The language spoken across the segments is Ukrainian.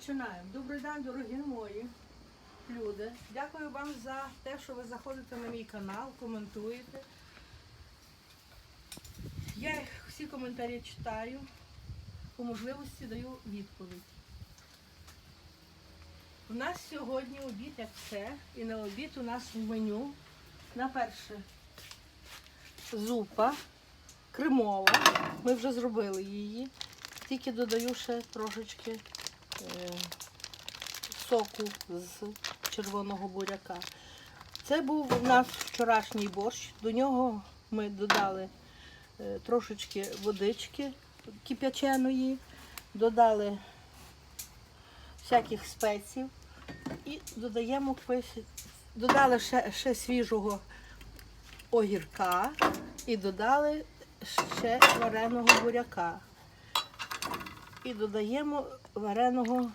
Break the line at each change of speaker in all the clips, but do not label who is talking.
Починаємо. Добрий день, дорогі мої люди. Дякую вам за те, що ви заходите на мій канал, коментуєте. Я всі коментарі читаю, по можливості даю відповідь. У нас сьогодні обід як все, і на обід у нас в меню на перше зупа кремова. Ми вже зробили її. Тільки додаю ще трошечки соку з червоного буряка. Це був у нас вчорашній борщ. До нього ми додали е, трошечки водички кип'яченої, додали всяких спецій і додаємо додали ще, ще свіжого огірка і додали ще вареного буряка. І додаємо вареного,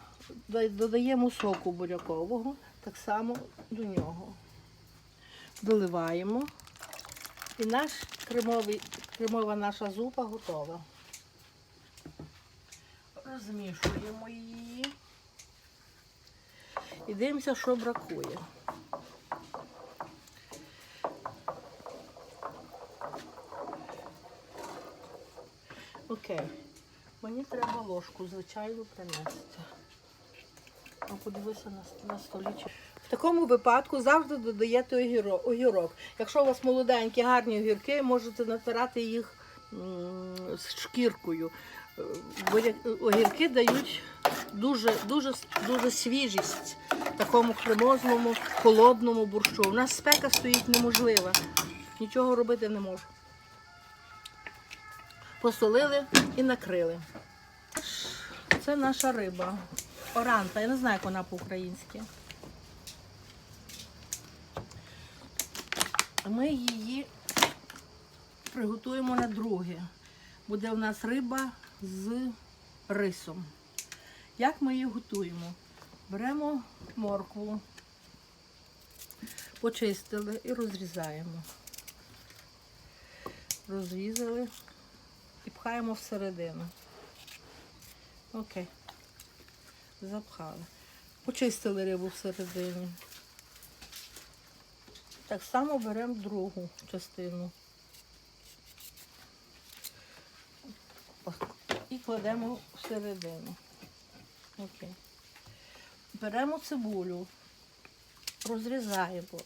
додаємо соку бурякового, так само до нього. Доливаємо. І наш кремовий, кремова наша зупа готова. Розмішуємо її. І дивимося, що бракує. Окей. Мені треба ложку, звичайно, принести. А подивися на, на столі. В такому випадку завжди додаєте огірок. Якщо у вас молоденькі, гарні огірки, можете натирати їх з шкіркою. Е, Бо огірки дають дуже, дуже, дуже свіжість такому кремозному, холодному борщу. У нас спека стоїть неможлива. Нічого робити не можу. Посолили і накрили. Це наша риба. Оранта. Я не знаю, як вона по-українськи. Ми її приготуємо на друге. Буде у нас риба з рисом. Як ми її готуємо? Беремо моркву, почистили і розрізаємо. Розрізали і пхаємо всередину. Окей. Запхали. Почистили рибу всередині. Так само беремо другу частину. І кладемо всередину. Окей. Беремо цибулю, розрізаємо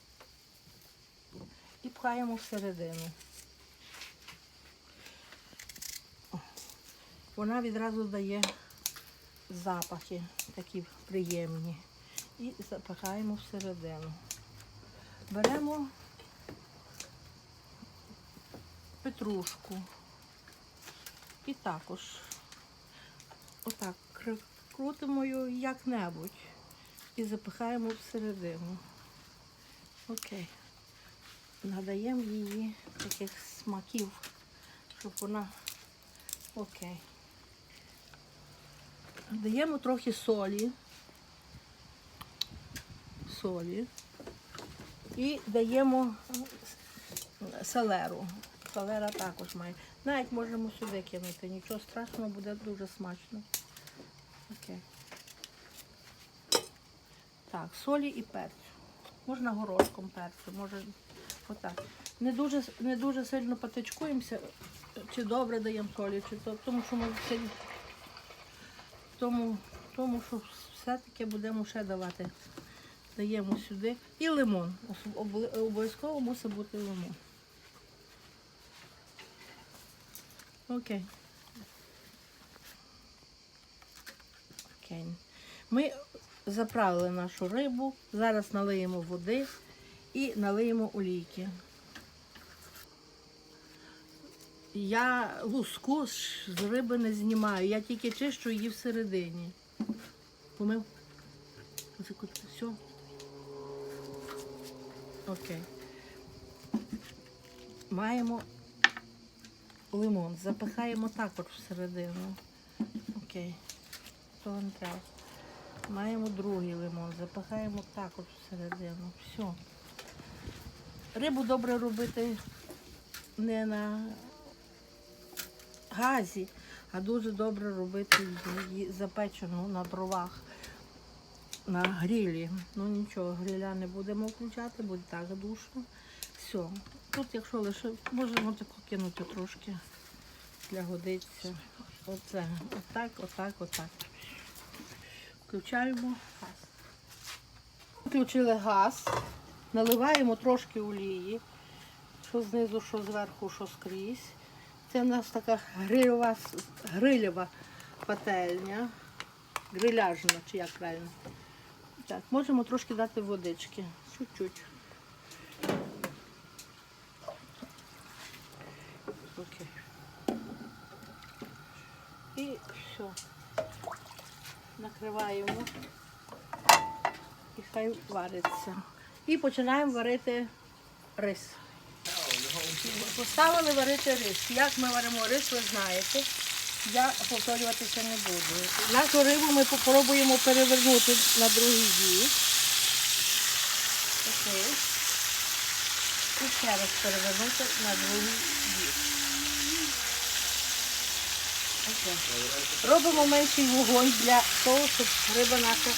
і пхаємо всередину. Вона відразу дає запахи такі приємні. І запихаємо всередину. Беремо петрушку і також отак крутимо її як-небудь і запихаємо всередину. Окей. Надаємо її таких смаків, щоб вона окей. Даємо трохи солі. Солі. І даємо селеру. Селера також має. Навіть можемо сюди кинути. Нічого страшного, буде дуже смачно. Окей. Так, солі і перцю. Можна горошком перцю, може отак. Не дуже, не дуже сильно патичкуємося, чи добре даємо солі, чи то, тому що ми все тому, тому що все-таки будемо ще давати. Даємо сюди. І лимон. Обов'язково мусить бути лимон. Окей. Окей. Ми заправили нашу рибу. Зараз налиємо води і налиємо олійки. Я луску з риби не знімаю, я тільки чищу її всередині. Помив? Все. Окей. Маємо лимон, запихаємо також всередину. Окей. Того не треба. Маємо другий лимон, запихаємо також всередину. Все. Рибу добре робити не на газі, а дуже добре робити її запечену на дровах, на грілі. Ну нічого, гріля не будемо включати, бо так душно. Все. Тут, якщо лише можемо таку кинути трошки для годиться. Оце. Отак, отак, отак. Включаємо газ. Включили газ, наливаємо трошки олії, що знизу, що зверху, що скрізь. Це в нас така грильова, грильова пательня, гриляжна, чи як правильно. Так, можемо трошки дати водички. Чуть-чуть. Окей. І все. Накриваємо і хай вариться. І починаємо варити рис. Поставили варити рис. Як ми варимо рис, ви знаєте. Я повторюватися не буду. Нашу рибу ми попробуємо перевернути на другий бік. Окей. І ще раз перевернути на другий бік. Окей. Робимо менший вогонь для того, щоб риба наша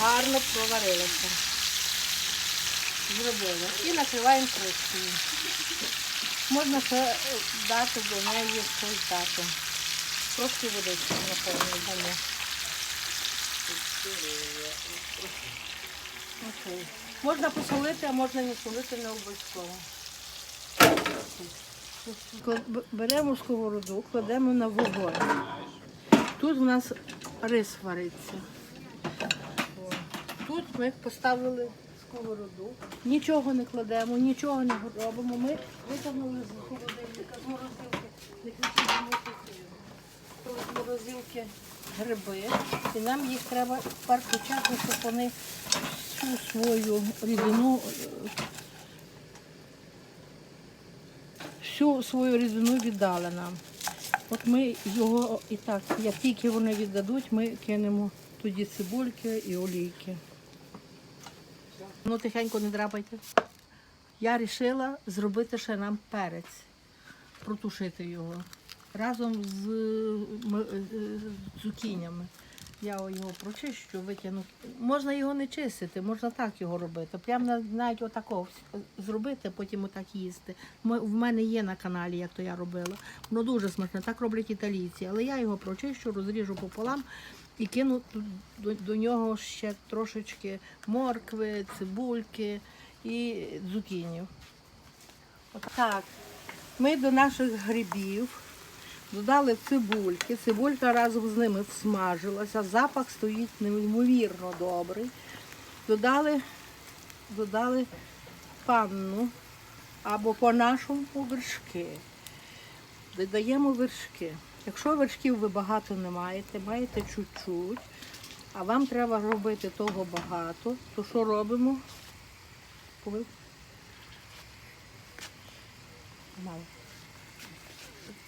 гарно проварилася. Зробили. І накриваємо кришкою. Можна ще е, дати до неї дати. Трошки водички, напевно, дамо. Окей. Можна посолити, а можна не солити, не обов'язково. Беремо сковороду, кладемо на вогонь. Тут у нас рис вариться. Тут ми поставили сковороду. Нічого не кладемо, нічого не робимо. Ми витягнули з холодильника, з морозилки, не кричимо з морозилки гриби. І нам їх треба тепер почати, щоб вони всю свою рідину, всю свою рідину віддали нам. От ми його і так, як тільки вони віддадуть, ми кинемо тоді цибульки і олійки. Ну, тихенько не драпайте. Я вирішила зробити ще нам перець, протушити його разом з, е, з цукінями. Я його прочищу, витягну. Можна його не чистити, можна так його робити. Прямо навіть отако вс- зробити, потім отак їсти. В мене є на каналі, як то я робила. Воно дуже смачне, так роблять італійці. Але я його прочищу, розріжу пополам і кину до, до нього ще трошечки моркви, цибульки і цукінів. Так, ми до наших грибів додали цибульки. Цибулька разом з ними всмажилася, запах стоїть неймовірно добрий. Додали, додали панну або по-нашому вершки. Додаємо вершки. Якщо вершків ви багато не маєте, маєте чуть-чуть, а вам треба робити того багато, то що робимо?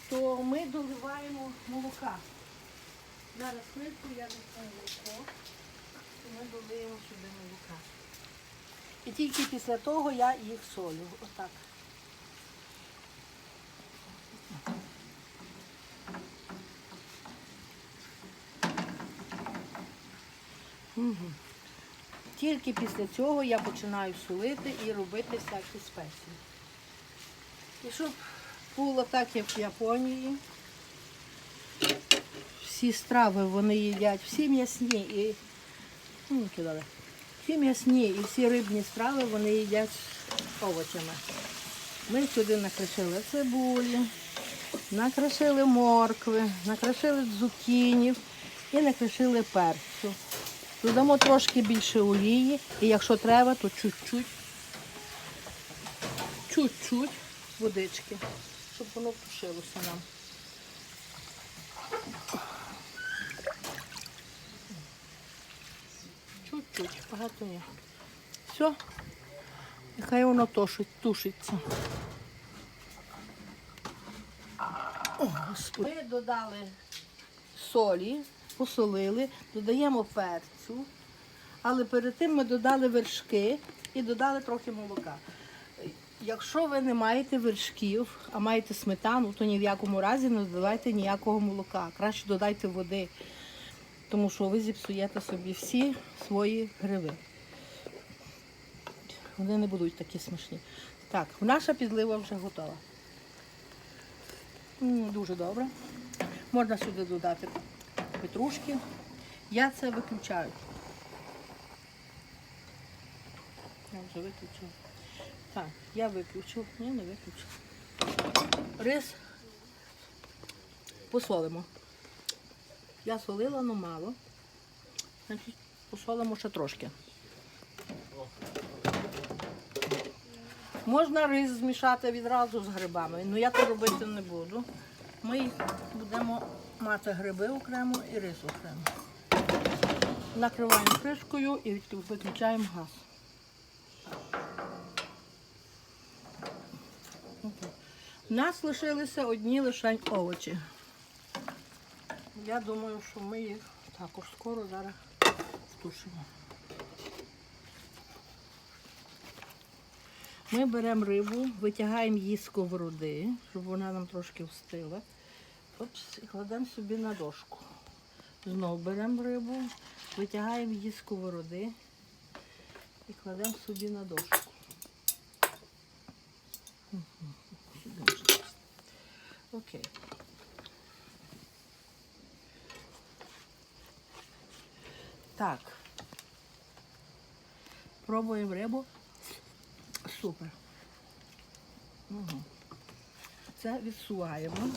То ми доливаємо молока. Зараз хвильку я даю молоко, і ми додаємо сюди молока. І тільки після того я їх солю. Отак. Тільки після цього я починаю солити і робити всякі спеції. І щоб було так, як в Японії. Всі страви вони їдять, всі м'ясні і ну. Всі м'ясні і всі рибні страви вони їдять овочами. Ми сюди накришили цибулі, накришили моркви, накришили цукінів і накришили перцю. Додамо трошки більше олії, і якщо треба, то чуть-чуть, чуть-чуть водички, щоб воно тушилося нам. Чуть-чуть, багато ні. Все, нехай воно тушить, тушиться. О, Ми додали солі, посолили, додаємо перцю, але перед тим ми додали вершки і додали трохи молока. Якщо ви не маєте вершків, а маєте сметану, то ні в якому разі не додавайте ніякого молока. Краще додайте води, тому що ви зіпсуєте собі всі свої гриби. Вони не будуть такі смачні. Так, наша підлива вже готова. Дуже добре. Можна сюди додати петрушки. Я це виключаю. Я вже виключила. Так, я виключу. Ні, не виключу. Рис посолимо. Я солила, але мало. Значить, посолимо ще трошки. Можна рис змішати відразу з грибами, але я то робити не буду. Ми їх будемо мати гриби окремо і рис окремо. Накриваємо кришкою і виключаємо газ. У нас лишилися одні лише овочі. Я думаю, що ми їх також скоро зараз стушимо. Ми беремо рибу, витягаємо її з сковороди, щоб вона нам трошки встила. Опс, і кладемо собі на дошку. Знову беремо рибу, витягаємо її з сковороди і кладемо собі на дошку. Окей. Так. Пробуємо рибу. Супер. Угу. Це відсуваємо.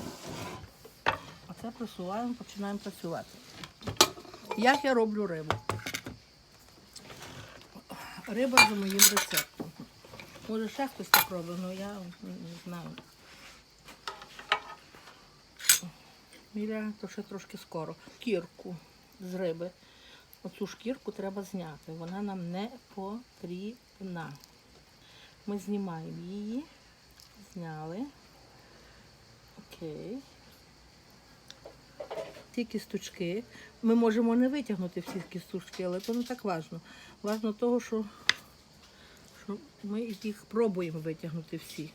Це присуваємо, починаємо працювати. Як я роблю рибу? Риба за моїм рецептом. Може ще хтось так робить, але я не знаю. Міля, то ще трошки скоро. Кірку з риби. Оцю шкірку треба зняти. Вона нам не потрібна. Ми знімаємо її. Зняли. Окей. Ці кісточки. Ми можемо не витягнути всі кісточки, але це не так важно. Важно того, що, що ми їх пробуємо витягнути всі.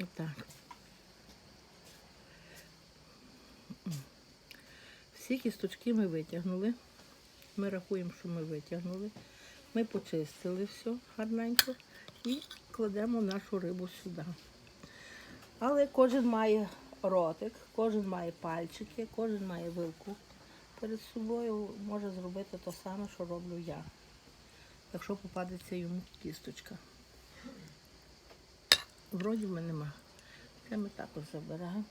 Отак. Всі кісточки ми витягнули. Ми рахуємо, що ми витягнули. Ми почистили все гарненько і кладемо нашу рибу сюди. Але кожен має ротик, кожен має пальчики, кожен має вилку перед собою. Може зробити те саме, що роблю я, якщо попадеться йому кісточка. Вроді мене нема. Це ми також забираємо.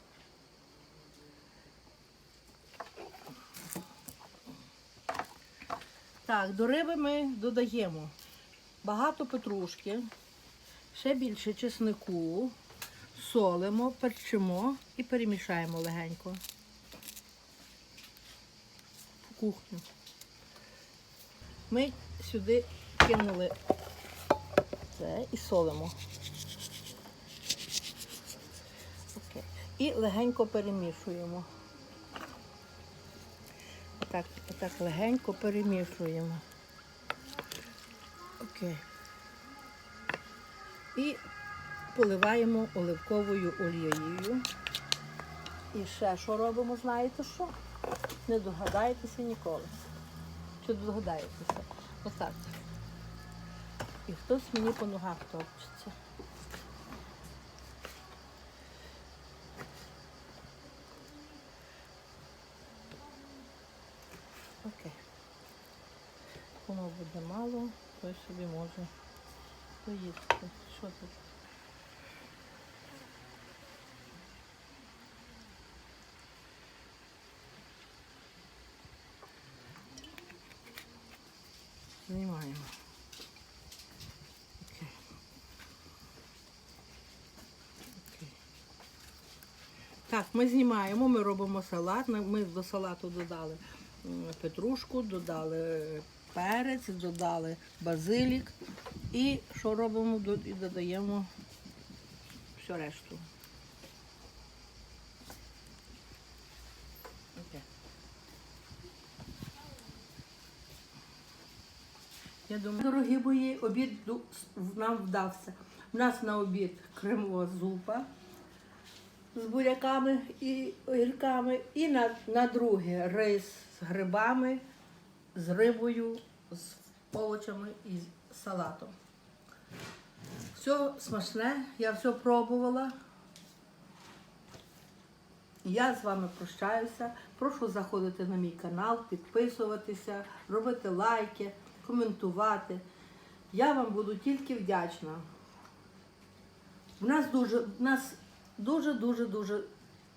Так, до риби ми додаємо багато петрушки, ще більше чеснику, солимо, перчимо і перемішаємо легенько. В кухню. Ми сюди кинули це і солимо. Окей. І легенько перемішуємо. Отак, отак легенько перемішуємо. Окей. І поливаємо оливковою олією. І ще що робимо, знаєте що? Не догадаєтеся ніколи. Чи догадаєтеся? Отак. І хтось мені по ногах топчеться. Окей. Кому буде мало, той собі може поїсти. Що тут? Знімаємо. Окей. Окей. Так, ми знімаємо, ми робимо салат. Ми до салату додали петрушку, додали перець, додали базилік. І що робимо? І додаємо всю решту. Я думаю, дорогі мої, обід нам вдався. У нас на обід кремова зупа з буряками і огірками. І на, на друге рис з грибами, з рибою, з овочами і з салатом. Все смачне, я все пробувала. Я з вами прощаюся. Прошу заходити на мій канал, підписуватися, робити лайки, коментувати. Я вам буду тільки вдячна. У нас дуже, в нас дуже, дуже, дуже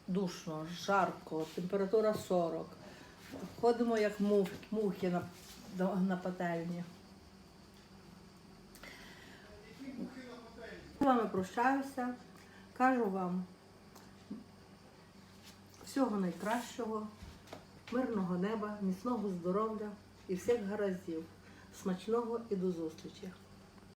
душно, жарко, температура 40. Ходимо як мух, мухи на, на пательні. З вами прощаюся. Кажу вам всього найкращого, мирного неба, міцного здоров'я і всіх гараздів. Смачного і до зустрічі!